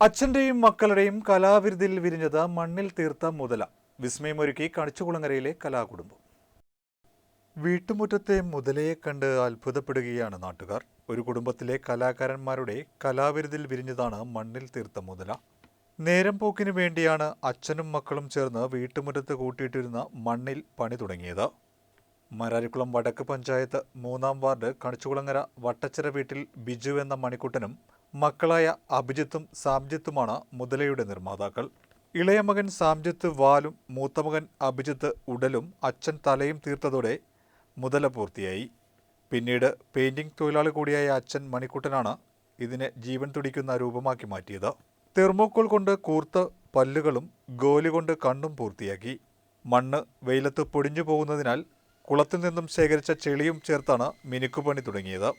അച്ഛന്റെയും മക്കളുടെയും കലാവിരുതിൽ വിരിഞ്ഞത് മണ്ണിൽ തീർത്ത മുതല. വിസ്മയമൊരുക്കി കണിച്ചുകുളങ്ങരയിലെ കലാകുടുംബം. വീട്ടുമുറ്റത്തെ മുതലയെ കണ്ട് അത്ഭുതപ്പെടുകയാണ് നാട്ടുകാർ. ഒരു കുടുംബത്തിലെ കലാകാരന്മാരുടെ കലാവിരുതിൽ വിരിഞ്ഞതാണ് മണ്ണിൽ തീർത്ത മുതല. നേരം പോക്കിനു വേണ്ടിയാണ് അച്ഛനും മക്കളും ചേർന്ന് വീട്ടുമുറ്റത്ത് കൂട്ടിയിട്ടിരുന്ന മണ്ണിൽ പണി തുടങ്ങിയത്. മരാരിക്കുളം വടക്ക് പഞ്ചായത്ത് മൂന്നാം വാർഡ് കണിച്ചുകുളങ്ങര വട്ടച്ചിറ വീട്ടിൽ ബിജു എന്ന മണിക്കുട്ടനും മക്കളായ അഭിജിത്തും സാംജിത്തുമാണ് മുതലയുടെ നിർമ്മാതാക്കൾ. ഇളയ മകൻ സാംജിത്ത് വാലും മൂത്തമകൻ അഭിജിത്ത് ഉടലും അച്ഛൻ തലയും തീർത്തതോടെ മുതല പൂർത്തിയായി. പിന്നീട് പെയിന്റിംഗ് തൊഴിലാളി കൂടിയായ അച്ഛൻ മണിക്കുട്ടനാണ് ഇതിനെ ജീവൻ തുടിക്കുന്ന രൂപമാക്കി മാറ്റിയത്. തെർമോക്കോൾ കൊണ്ട് കൂർത്ത പല്ലുകളും ഗോലി കൊണ്ട് കണ്ണും പൂർത്തിയാക്കി. മണ്ണ് വെയിലത്ത് പൊടിഞ്ഞു പോകുന്നതിനാൽ കുളത്തിൽ നിന്നും ശേഖരിച്ച ചെളിയും ചേർത്താണ് മിനുക്കുപണി തുടങ്ങിയത്.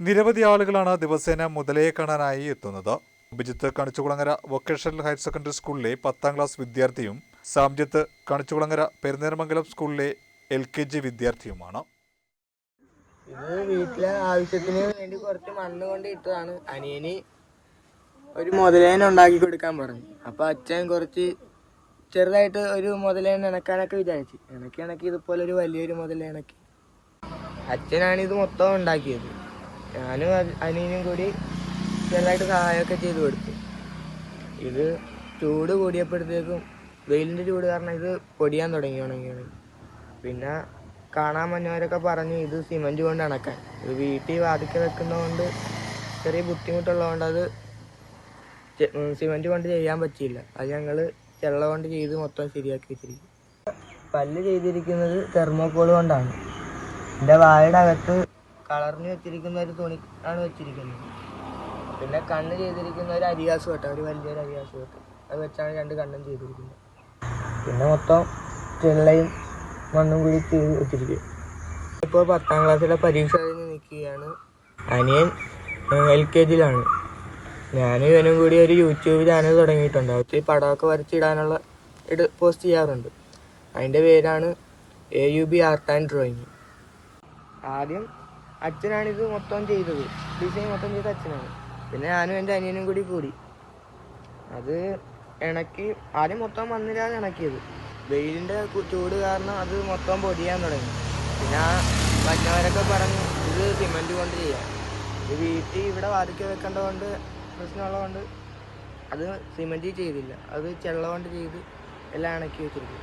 നിരവധി ആളുകളാണ് ദിവസേന മുതലയെ കാണാനായി എത്തുന്നത്. Abhijith Kanichukulangara vocational higher secondary സ്കൂളിലെ പത്താം ക്ലാസ് വിദ്യാർത്ഥിയും സാംജിത്ത് കണിച്ചുകുളങ്ങര പെരുന്നേർമംഗലം സ്കൂളിലെ എൽ കെ ജി വിദ്യാർത്ഥിയുമാണ്. ഇത് വീട്ടിലെ ആവശ്യത്തിന് വേണ്ടി കുറച്ച് മണ്ണ് കൊണ്ട് ഇട്ടതാണ്. അനിയന് ഒരു മുതലേന ഉണ്ടാക്കി കൊടുക്കാൻ പറഞ്ഞു. അപ്പൊ അച്ഛൻ കുറച്ച് ചെറുതായിട്ട് ഒരു മുതലേന ഇണക്കാനൊക്കെ വിചാരിച്ചു. ഇണക്കി ഇണക്കി ഇതുപോലെ ഒരു വലിയൊരു മുതലേണക്കി അച്ഛനാണ് ഇത് മൊത്തം ഉണ്ടാക്കിയത്. ഞാനും അനിയനും കൂടി ചെറുതായിട്ട് സഹായമൊക്കെ ചെയ്തു കൊടുത്തു. ഇത് ചൂട് കൂടിയപ്പോഴത്തേക്കും വെയിലിന്റെ ചൂട് കാരണം ഇത് പൊടിയാൻ തുടങ്ങി ഉണങ്ങി ഉണങ്ങി പിന്നെ കാണാൻ വന്നവരൊക്കെ പറഞ്ഞു ഇത് സിമന്റ് കൊണ്ട് അണക്കാൻ. ഇത് വീട്ടിൽ വാതിക്കെ വെക്കുന്നതുകൊണ്ട് ചെറിയ ബുദ്ധിമുട്ടുള്ളതുകൊണ്ട് അത് സിമന്റ് കൊണ്ട് ചെയ്യാൻ പറ്റിയില്ല. അത് ഞങ്ങൾ ചെള്ള കൊണ്ട് ചെയ്ത് മൊത്തം ശരിയാക്കി വെച്ചിരിക്കും പല്ല് ചെയ്തിരിക്കുന്നത് തെർമോക്കോൾ കൊണ്ടാണ്. എന്റെ വായുടെ അകത്ത് കളറിന് വെച്ചിരിക്കുന്ന ഒരു തുണി ആണ് വെച്ചിരിക്കുന്നത്. പിന്നെ കണ്ണ് ചെയ്തിരിക്കുന്ന ഒരു അരിയാസ് കേട്ടോ ഒരു വലിയൊരു അരിയാസ് കേട്ടോ. അത് വെച്ചാണ് രണ്ട് കണ്ണും ചെയ്തിരിക്കുന്നത്. പിന്നെ മൊത്തം ചെള്ളയും മണ്ണും കൂടി ചെയ്ത് വെച്ചിരിക്കും ഇപ്പോൾ പത്താം ക്ലാസ്സിലെ പരീക്ഷ കഴിഞ്ഞ് നിൽക്കുകയാണ് അനിയൻ എൽ കെ ജിയിലാണ്. ഞാനും ഇവനും കൂടി ഒരു യൂട്യൂബ് ചാനൽ തുടങ്ങിയിട്ടുണ്ട്. അതിൽ പടമൊക്കെ വരച്ചിടാനുള്ള ഇട് പോസ്റ്റ് ചെയ്യാറുണ്ട്. അതിന്റെ പേരാണ് A U B art and drawing ആദ്യം അച്ഛനാണിത് മൊത്തം ചെയ്തത്. ഡിസൈൻ മൊത്തം ചെയ്ത അച്ഛനാണ്. പിന്നെ ഞാനും എന്റെ അനിയനും കൂടി കൂടി. അത് ഇണക്കി ആദ്യം മൊത്തം മണ്ണിലാണ് ഇണക്കിയത്. വെയിലിന്റെ ചൂട് കാരണം അത് മൊത്തം പൊടിയാൻ തുടങ്ങി. പിന്നെ മറ്റവരൊക്കെ പറഞ്ഞു ഇത് സിമന്റ് കൊണ്ട് ചെയ്യാം. ഇത് വീട്ടിൽ ഇവിടെ വാതിക്കെ വെക്കേണ്ടതുകൊണ്ട് പ്രശ്നമുള്ളതുകൊണ്ട് അത് സിമെന്റ് ചെയ്തില്ല. അത് ചെള്ള കൊണ്ട് ചെയ്ത് എല്ലാം ഇണക്കി വെച്ചിരിക്കും.